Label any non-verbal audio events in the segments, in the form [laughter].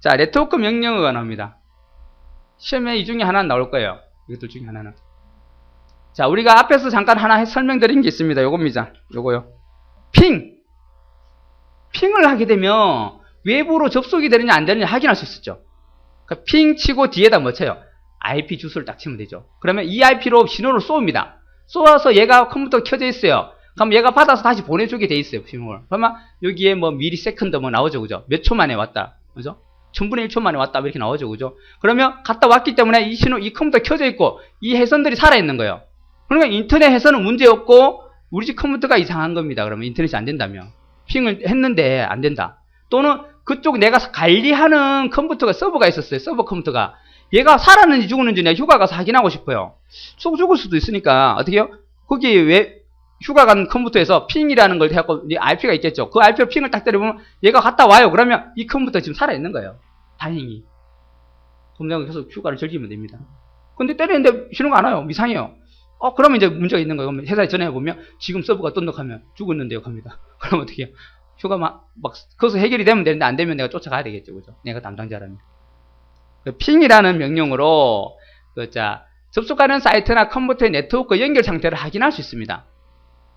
자, 네트워크 명령어가 나옵니다. 시험에 이 중에 하나 나올 거예요. 이것들 중에 하나는. 자, 우리가 앞에서 잠깐 하나 설명드린 게 있습니다. 요겁니다. 요거요. 핑. 핑을 하게 되면 외부로 접속이 되느냐 안 되느냐 확인할 수 있었죠. 그핑 치고 뒤에다 뭐 쳐요? IP 주소를 딱 치면 되죠. 그러면 이 IP로 신호를 쏘입니다. 쏘아서 얘가 컴퓨터 켜져 있어요. 그럼 얘가 받아서 다시 보내주게 돼 있어요. 신호를. 그러면 여기에 뭐 미리 세컨드 뭐 나오죠. 그죠? 몇 초 만에 왔다. 그죠? 천분의 1초 만에 왔다. 뭐 이렇게 나오죠. 그죠? 그러면 갔다 왔기 때문에 이 신호, 이 컴퓨터 켜져 있고 이 해선들이 살아있는 거예요. 그러니까 인터넷 해선은 문제 없고 우리 집 컴퓨터가 이상한 겁니다. 그러면 인터넷이 안 된다면. 핑을 했는데 안 된다. 또는 그쪽 내가 관리하는 컴퓨터가 서버가 있었어요. 서버 컴퓨터가. 얘가 살았는지 죽었는지 내가 휴가 가서 확인하고 싶어요. 속 죽을 수도 있으니까 어떻게 해요? 거기 왜 휴가 간 컴퓨터에서 핑이라는 걸 해갖고 이 IP가 있겠죠. 그 IP로 핑을 딱 때려보면 얘가 갔다 와요. 그러면 이 컴퓨터 지금 살아있는 거예요. 다행히. 내가 계속 휴가를 즐기면 됩니다. 근데 때리는데 신호가 안 와요. 이상해요. 어, 그러면 이제 문제가 있는 거예요. 회사에 전화해보면 지금 서버가 떤덕하면 죽었는데요. 합니다. 그럼 어떻게 해요? 휴가 막, 막, 거기서 해결이 되면 되는데 안 되면 내가 쫓아가야 되겠죠. 그죠? 내가 담당자라면. 그 핑이라는 명령으로, 그, 자, 접속하는 사이트나 컴퓨터의 네트워크 연결 상태를 확인할 수 있습니다.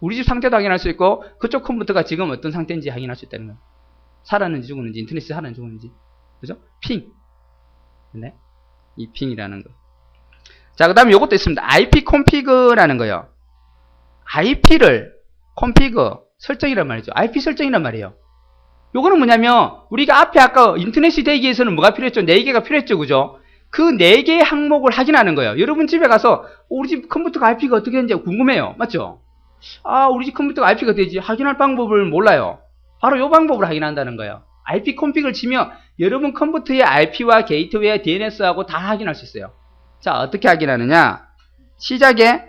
우리 집 상태도 확인할 수 있고, 그쪽 컴퓨터가 지금 어떤 상태인지 확인할 수 있다는 거예요. 살았는지 죽었는지, 인터넷이 살았는지 죽었는지. 그죠? 핑. 네. 이 핑이라는 거. 자, 그 다음에 이것도 있습니다. IP 콘피그라는 거요. IP를 콘피그 설정이란 말이죠. IP 설정이란 말이에요. 요거는 뭐냐면 우리가 앞에 아까 인터넷이 되기 위해서는 뭐가 필요했죠? 4개가 필요했죠. 그죠? 그 4개의 항목을 확인하는 거예요. 여러분 집에 가서 어, 우리 집 컴퓨터가 IP가 어떻게 되는지 궁금해요. 맞죠? 아, 우리 집 컴퓨터가 IP가 되지. 확인할 방법을 몰라요. 바로 요 방법을 확인한다는 거예요. IP 콘피그를 치면 여러분 컴퓨터의 IP와 게이트웨이, DNS하고 다 확인할 수 있어요. 자, 어떻게 확인하느냐? 시작에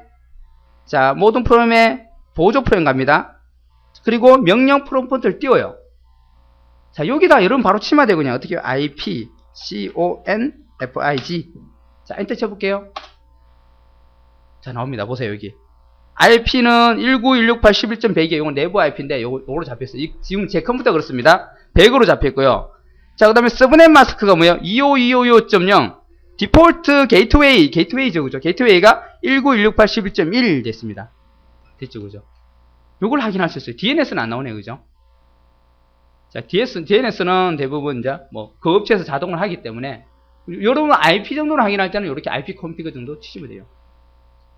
자, 모든 프로그램의 보조 프로그램 갑니다. 그리고 명령 프롬프트를 띄워요. 자, 여기다 여러분 바로 그냥 어떻게 해요? IP, C-O-N, F-I-G. 자, 엔터 쳐볼게요. 자, 나옵니다. 보세요, 여기. IP는 1916811.100이에요. 이건 내부 IP인데, 요거, 요거로 잡혔어요. 이- 지금 제 컴퓨터 그렇습니다. 100으로 잡혔고요. 자, 그 다음에 서브넷 마스크가 뭐예요? 25255.0. 디폴트 게이트웨이, 게이트웨이죠, 그죠? 게이트웨이가 1916811.1 됐습니다. 됐죠, 그죠? 요걸 있어요. DNS는 안 나오네요, 그죠? 자, DS, DNS는 대부분 이제 뭐 그 업체에서 자동을 하기 때문에 여러분 IP 정도로 확인할 때는 이렇게 IP 컴피그 정도 치시면 돼요.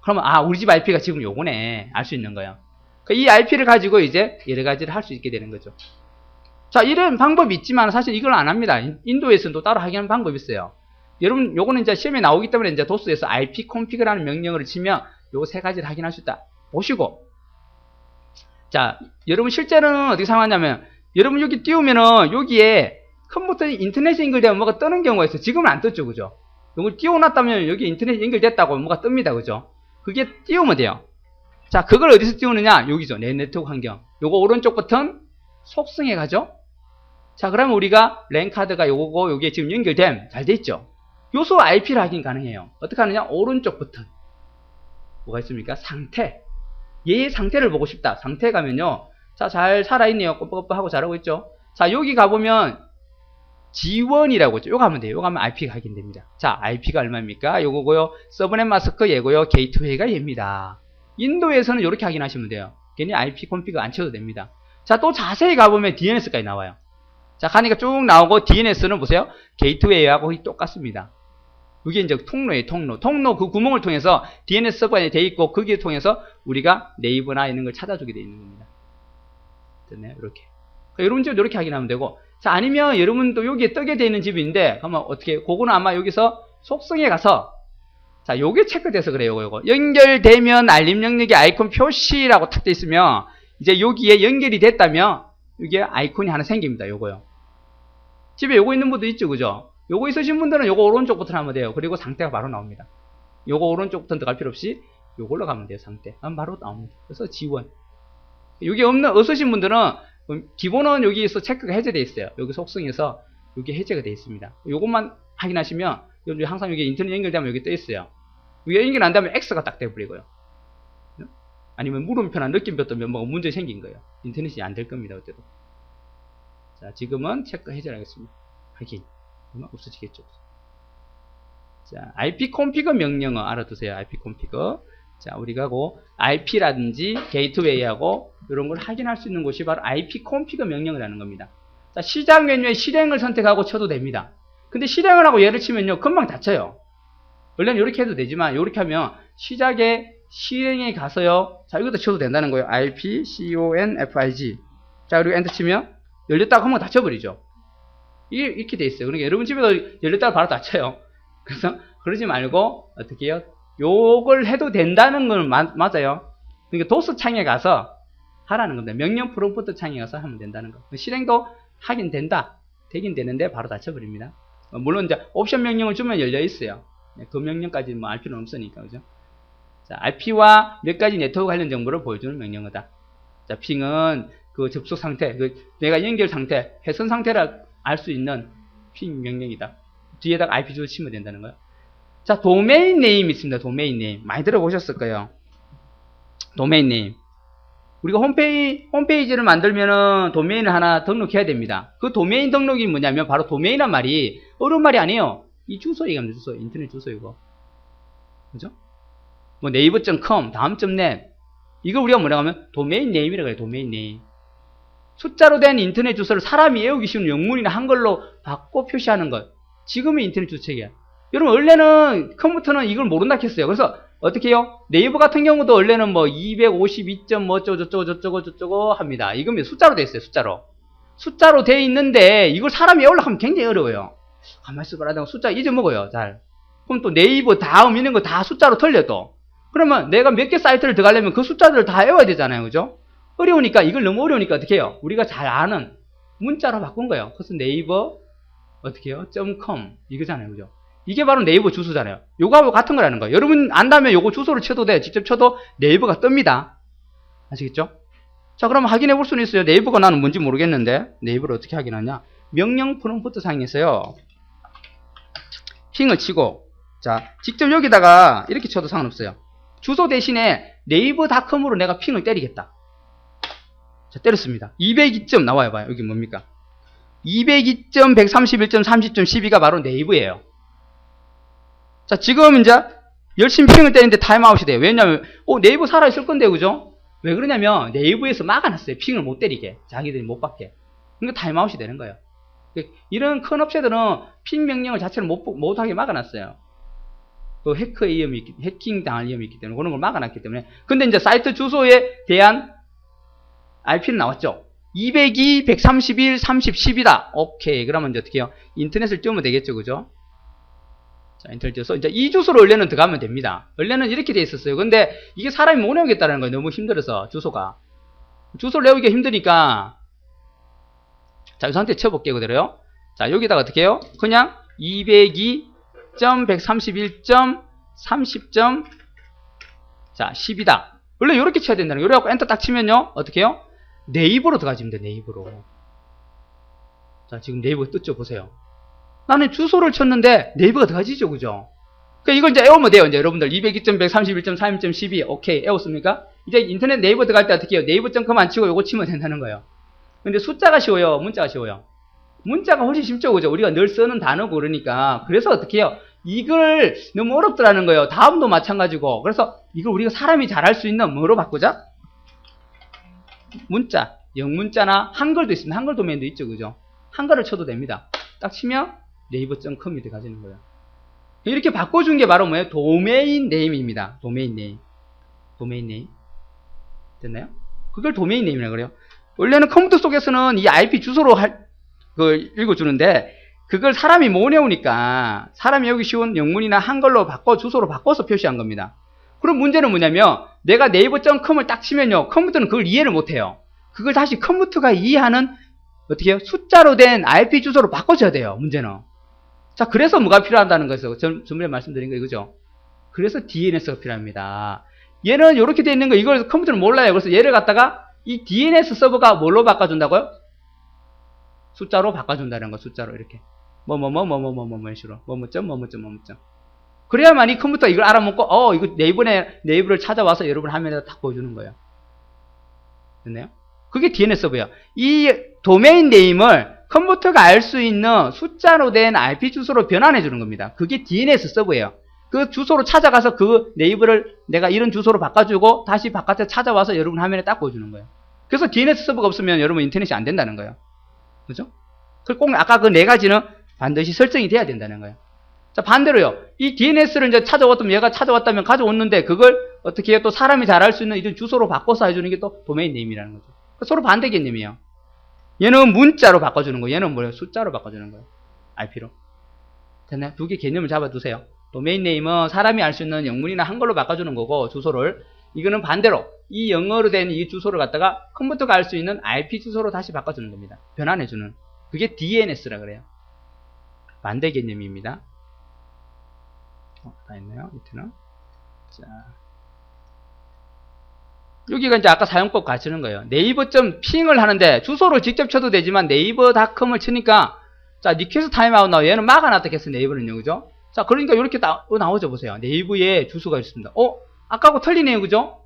그러면 아, 우리 집 IP가 지금 요거네. 알 수 있는 거예요. 그이 IP를 가지고 이제 여러 가지를 할 수 있게 되는 거죠. 자, 이런 방법이 있지만 사실 이걸 안 합니다. 인- 인도에서는 또 따로 확인하는 방법이 있어요. 여러분, 요거는 이제 시험에 나오기 때문에 이제 도스에서 IP 컴피그라는 명령어를 치면 요거 세 가지를 확인할 수 있다. 보시고. 자, 여러분 실제로는 어떻게 사용하냐면, 여러분 여기 띄우면은 여기에 컴퓨터 인터넷에 연결되면 뭐가 뜨는 경우가 있어요. 지금은 안 떴죠, 그죠? 요걸 띄워놨다면 여기 인터넷 연결됐다고 뭐가 뜹니다, 그죠? 그게 띄우면 돼요. 자, 그걸 어디서 띄우느냐? 여기죠. 내 네트워크 환경. 요거 오른쪽 버튼 속성에 가죠? 자, 그러면 우리가 랜카드가 요거고 요게 지금 연결됨. 잘 돼 있죠? 요소 IP를 확인 가능해요. 어떻게 하느냐? 오른쪽 버튼. 뭐가 있습니까? 상태. 얘의 상태를 보고 싶다. 상태 가면요. 자, 잘 살아있네요. 꼬պ꼬պ하고 잘하고 있죠? 자, 여기 가보면 지원이라고 있죠. 요거 하면 돼요. 요거 하면 IP가 확인됩니다. 자, IP가 얼마입니까? 요거고요. 서브넷 마스크 얘고요. 게이트웨이가 얘입니다. 인도에서는 이렇게 확인하시면 돼요. 괜히 IP 콘피그 안 쳐도 됩니다. 자, 또 자세히 가보면 DNS까지 나와요. 자, 가니까 쭉 나오고 DNS는 보세요. 게이트웨이하고 똑같습니다. 이게 이제 통로예요, 통로. 통로 그 구멍을 통해서 DNS 서버에 돼 있고 거기에 통해서 우리가 네이버나 있는 걸 찾아주게 돼 있는 겁니다. 됐네요, 이렇게. 그러니까 이런 집은 이렇게 확인하면 되고. 자, 아니면 여러분도 여기에 뜨게 돼 있는 집인데, 그러면 어떻게, 그거는 아마 여기서 속성에 가서 자, 요게 체크돼서 그래요, 요거. 연결되면 알림 영역의 아이콘 표시라고 탁 돼 있으면, 이제 여기에 연결이 됐다면, 이게 아이콘이 하나 생깁니다, 요거요. 집에 요거 있는 분도 있죠, 그죠? 요거 있으신 분들은 요거 오른쪽 버튼 하면 돼요. 그리고 상태가 바로 나옵니다. 요거 오른쪽 버튼 들어갈 필요 없이, 요걸로 가면 돼요, 상태. 바로 나옵니다. 그래서 지원. 여기 없는, 없으신 분들은, 음, 기본은 여기에서 체크가 해제되어 있어요. 여기 속성에서, 여기 해제가 되어 있습니다. 요것만 확인하시면, 항상 여기 인터넷 연결되면 여기 떠 있어요. 여기 연결 안 되면 X가 딱 돼버리고요. 아니면 물음표나 느낌표 뜨면 뭐가 문제 생긴 거예요. 인터넷이 안 될 겁니다. 그때도. 자, 지금은 체크 해제를 하겠습니다. 확인. 그러면 없어지겠죠. 자, IP config 명령어 알아두세요. IP config. 자, 우리가 고 IP라든지 게이트웨이하고 이런 걸 확인할 수 있는 곳이 바로 IP config 명령이라는 겁니다. 자, 시작 메뉴에 실행을 선택하고 쳐도 됩니다. 근데 실행을 하고 얘를 치면요, 금방 닫혀요. 원래는 이렇게 해도 되지만, 이렇게 하면 시작에 실행에 가서요, 자, 이것도 쳐도 된다는 거예요. IP, CONFIG. 자, 그리고 엔터 치면 열렸다고 한번 닫혀 버리죠. 이게 이렇게 돼 있어요. 그러니까 여러분 집에도 열렸다가 바로 닫혀요. 그래서 그러지 말고 어떻게 해요? 요걸 해도 된다는 건 마- 맞아요. 그러니까 도스 창에 가서 하라는 겁니다. 명령 프롬프트 창에 가서 하면 된다는 거. 실행도 하긴 된다. 되긴 되는데 바로 닫혀버립니다. 어, 물론 이제 옵션 명령을 주면 열려 있어요. 네, 그 명령까지 뭐 알 필요는 없으니까 그죠? 자, IP와 몇 가지 네트워크 관련 정보를 보여주는 명령어다. 자, 핑은 그 접속 상태, 그 내가 연결 상태, 회선 상태를 알수 있는 핑 명령이다. 뒤에다가 IP 주소 치면 된다는 거예요. 자, 도메인 네임 있습니다. 도메인 네임. 많이 들어보셨을 거예요. 도메인 네임. 우리가 홈페이지, 홈페이지를 만들면은 도메인을 하나 등록해야 됩니다. 그 도메인 등록이 뭐냐면 바로 도메인이란 말이 어려운 말이 아니에요. 이 주소 얘기하면 주소, 인터넷 주소 이거. 그죠? 뭐 네이버.com, 다음.net. 이걸 우리가 뭐라고 하면 도메인 네임이라고 해요. 도메인 네임. 숫자로 된 인터넷 주소를 사람이 외우기 쉬운 영문이나 한글로 바꿔 표시하는 것. 지금의 인터넷 주책이야. 여러분, 원래는 컴퓨터는 이걸 모른다 했어요. 그래서 어떻게 해요? 네이버 같은 경우도 원래는 뭐 252점 뭐 어쩌고 저쩌고 저쩌고 저쩌고 합니다. 뭐 숫자로 돼 있어요. 숫자로. 숫자로 돼 있는데 이걸 사람이 하면 굉장히 어려워요. 가만히 있어 봐라. 숫자 잊어먹어요. 잘. 그럼 또 네이버 다음 있는 거 다 숫자로 틀려 또. 그러면 내가 몇 개 사이트를 들어가려면 그 숫자들을 다 외워야 되잖아요. 그죠? 어려우니까 이걸 너무 어려우니까 어떻게 해요? 우리가 잘 아는 문자로 바꾼 거예요. 그래서 네이버 어떻게 해요? .com 이거잖아요. 그죠? 이게 바로 네이버 주소잖아요. 요거하고 같은 거라는 거예요. 여러분 안다면 요거 주소를 쳐도 돼. 직접 쳐도 네이버가 뜹니다. 아시겠죠? 자, 그럼 확인해 볼 수는 있어요. 네이버가 나는 뭔지 모르겠는데 네이버를 어떻게 확인하냐? 명령 프롬프트 상에서요. 핑을 치고 자, 직접 여기다가 이렇게 쳐도 상관없어요. 주소 대신에 네이버닷컴으로 내가 핑을 때리겠다. 자, 때렸습니다. 202점 나와요, 봐요. 여기 뭡니까? 202점, 131점, 30점, 12가 바로 네이버예요. 자, 지금 이제 열심히 핑을 때리는데 타임아웃이 돼요. 왜냐면, 어, 네이버 살아있을 건데, 그죠? 왜 그러냐면, 네이버에서 막아놨어요. 핑을 못 때리게. 자기들이 못 받게. 그러니까 타임아웃이 되는 거예요. 이런 큰 업체들은 핑 명령을 자체를 못, 못하게 막아놨어요. 그 해커 위험이 있기, 해킹 당할 위험이 있기 때문에 그런 걸 막아놨기 때문에. 근데 이제 사이트 주소에 대한 RP는 나왔죠. 202, 131, 30, 10이다. 오케이. 그러면 이제 어떻게 해요? 인터넷을 띄우면 되겠죠. 그죠? 자, 인터넷 띄워서 이제 이 주소로 원래는 들어가면 됩니다. 원래는 이렇게 돼 있었어요. 근데 이게 사람이 못 외우겠다는 거예요. 너무 힘들어서, 주소가. 주소를 외우기가 힘드니까. 자, 이 상태 쳐볼게요. 그대로요. 자, 여기다가 어떻게 해요? 그냥 202.131.30. 자, 10이다. 원래 이렇게 쳐야 된다는 거예요. 이래갖고 엔터 딱 치면요. 어떻게 해요? 네이버로 돼요. 네이버로. 자, 지금 네이버 떴죠? 보세요. 나는 주소를 쳤는데 네이버가 들어가지죠. 그죠? 그러니까 이걸 이제 외우면 돼요. 이제 여러분들 202.131.32.12 오케이. 외웠습니까? 이제 인터넷 네이버 들어갈 때 어떻게 해요? 네이버.com 안 치고 요거 치면 된다는 거예요. 근데 숫자가 쉬워요? 문자가 쉬워요? 문자가 훨씬 쉽죠. 그죠? 우리가 늘 쓰는 단어고 그러니까. 그래서 어떻게 해요? 이걸 너무 어렵더라는 거예요. 다음도 마찬가지고. 그래서 이걸 우리가 사람이 잘할 수 있는 뭐로 바꾸자? 문자, 영문자나 한글도 있습니다. 한글 도메인도 있죠. 그죠? 한글을 쳐도 됩니다. 딱 치면 네이버.com이 돼가지는 거예요. 이렇게 바꿔준 게 바로 뭐예요? 도메인 네임입니다. 도메인 네임. 도메인 네임. 됐나요? 그걸 도메인 네임이라고 그래요. 원래는 컴퓨터 속에서는 이 IP 주소로 할, 그 읽어주는데, 그걸 사람이 못 외우니까, 사람이 외우기 쉬운 영문이나 한글로 바꿔, 주소로 바꿔서 표시한 겁니다. 그럼 문제는 뭐냐면, 내가 네이버.com을 딱 치면요, 컴퓨터는 그걸 이해를 못 해요. 그걸 다시 컴퓨터가 이해하는, 어떻게 해요? 숫자로 된 IP 주소로 바꿔줘야 돼요, 문제는. 자, 그래서 뭐가 필요하다는 거죠. 전번에 말씀드린 거 이거죠. 그래서 DNS가 필요합니다. 얘는 이렇게 돼 있는 거 이걸 컴퓨터는 몰라요. 그래서 얘를 갖다가 이 DNS 서버가 뭘로 바꿔준다고요? 숫자로 바꿔준다는 거 숫자로 이렇게 뭐, 뭐, 뭐, 뭐 뭐 뭐 뭐뭐뭐 뭐뭐 식으로 뭐뭐점 뭐뭐점 뭐뭐점 그래야만 이 컴퓨터 이걸 알아먹고 어 이거 네이버에 네이버를 찾아와서 여러분 화면에다 딱 보여주는 거예요. 됐나요? 그게 DNS 서버예요. 이 도메인 네임을 컴퓨터가 알 수 있는 숫자로 된 IP 주소로 변환해 주는 겁니다. 그게 DNS 서버예요. 그 주소로 찾아가서 그 네이버를 내가 이런 주소로 바꿔주고 다시 바깥에 찾아와서 여러분 화면에 딱 보여주는 거예요. 그래서 DNS 서버가 없으면 여러분 인터넷이 안 된다는 거예요. 그죠? 그꼭 아까 그 네 가지는 반드시 설정이 돼야 된다는 거예요. 자, 반대로요. 이 DNS를 이제 찾아왔다면 얘가 찾아왔다면 가져왔는데 그걸 어떻게? 또 사람이 잘 알 수 있는 이런 주소로 바꿔서 해주는 게 또 도메인 네임이라는 거죠. 서로 반대 개념이에요. 얘는 문자로 바꿔주는 거예요. 얘는 뭐예요? 숫자로 바꿔주는 거예요. IP로. 됐나요? 두 개 개념을 잡아두세요. 도메인 네임은 사람이 알 수 있는 영문이나 한글로 바꿔주는 거고 주소를 이거는 반대로 이 영어로 된 이 주소를 갖다가 컴퓨터가 알 수 있는 IP 주소로 다시 바꿔주는 겁니다. 변환해주는 그게 DNS라 그래요. 반대 개념입니다. 어, 다 있네요. 밑에는 자 여기가 이제 아까 사용법 가르치는 거예요. 네이버.점 핑을 하는데 주소를 직접 쳐도 되지만 네이버닷컴을 치니까 자 리퀘스트 타임아웃 나와 얘는 막아놨다 했어 네이버는요 그죠? 자 그러니까 이렇게 나, 나오죠 보세요. 네이버에 주소가 있습니다. 어? 아까하고 틀리네요 그죠?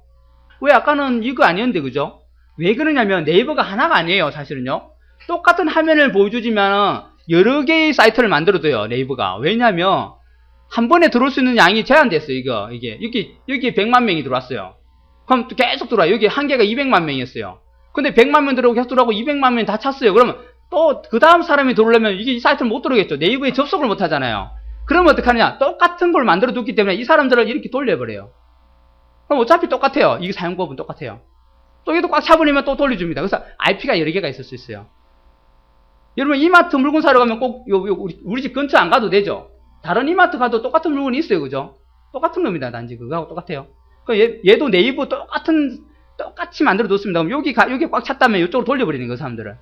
왜 아까는 이거 아니었는데 그죠? 왜 그러냐면 네이버가 하나가 아니에요 사실은요. 똑같은 화면을 보여주지만 여러 개의 사이트를 만들어둬요 네이버가. 왜냐면 한 번에 들어올 수 있는 양이 제한됐어요 이거 이게 여기 여기 100만 명이 들어왔어요. 그럼 또 계속 들어와요. 여기 한계가 200만 명이었어요. 근데 100만 명 들어오고 계속 들어오고 200만 명이 다 찼어요. 그러면 또 그 다음 사람이 들어오려면 이게 이 사이트를 못 들어오겠죠. 네이버에 접속을 못 하잖아요. 그러면 어떡하느냐. 똑같은 걸 만들어 뒀기 때문에 이 사람들을 이렇게 돌려버려요. 그럼 어차피 똑같아요. 이게 사용법은 똑같아요. 또 이것도 꽉 차버리면 또 돌려줍니다. 그래서 IP가 여러 개가 있을 수 있어요. 여러분 이마트 물건 사러 가면 꼭 요, 요 우리, 우리 집 근처 안 가도 되죠. 다른 이마트 가도 똑같은 물건이 있어요. 그죠? 똑같은 겁니다. 단지 그거하고 똑같아요. 그 얘, 얘도 네이버 똑같은 똑같이 만들어 뒀습니다. 그럼 여기 가 여기 꽉 찼다면 이쪽으로 돌려버리는 거 사람들을.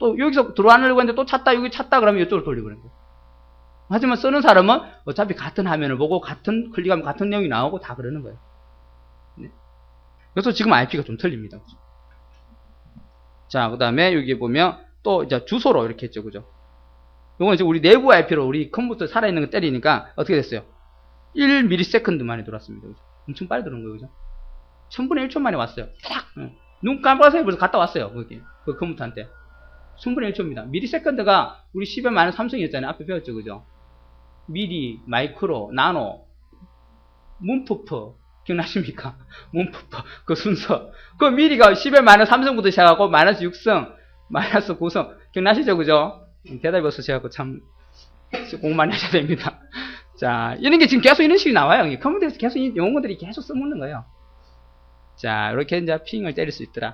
또 여기서 들어가려고 했는데 또 찼다 여기 찼다 그러면 이쪽으로 돌려버리는 거. 하지만 쓰는 사람은 어차피 같은 화면을 보고 같은 클릭하면 같은 내용이 나오고 다 그러는 거예요. 네. 그래서 지금 IP가 좀 틀립니다. 자, 그 다음에 여기 보면 또 이제 주소로 이렇게 했죠. 그죠? 이건 이제 우리 내부 IP로 우리 컴퓨터 살아있는 거 때리니까 어떻게 됐어요? 1ms 만에 들어왔습니다. 그죠? 엄청 빨리 들어온 거예요. 그죠? 1000분의 1초 만에 왔어요. 딱! 응. 눈 깜빡해서 벌써 갔다 왔어요. 거기. 그 컴퓨터한테. 1000분의 1초입니다. 미리 세컨드가 우리 10에 마이너 삼성이었잖아요. 앞에 배웠죠. 그죠? 미리, 마이크로, 나노, 문프프. 기억나십니까? [laughs] 문프프. 그 순서. 그 미리가 10에 마이너스 삼성부터 시작하고 마이너스 6성, 마이너스 9성. 기억나시죠? 그죠? 대답이 없으셔갖고 참 공부 많이 하셔야 됩니다. 자, 이런 게 지금 계속 이런 식이 나와요. 컴퓨터에서 계속 이 용어들이 계속 써먹는 거예요. 자, 이렇게 이제 핑을 때릴 수 있더라.